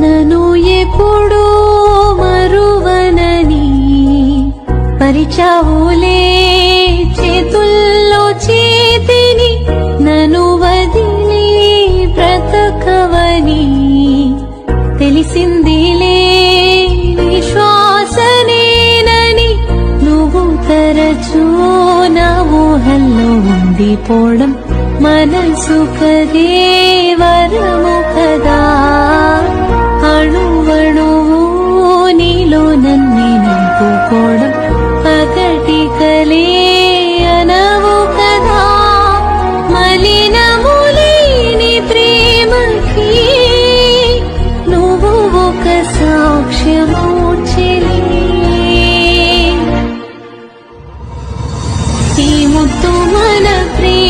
నను ఎప్పుడూ మరువనని పరిచావులే చేతుల్లో చేతిని నను వదిలి బ్రతకవని తెలిసిందిలే విశ్వాసనేనని నువ్వు తరచూ నా ఊహల్లో ఉండిపోవడం మనసు కదే వరము. ಮನ ಪ್ರಿಯ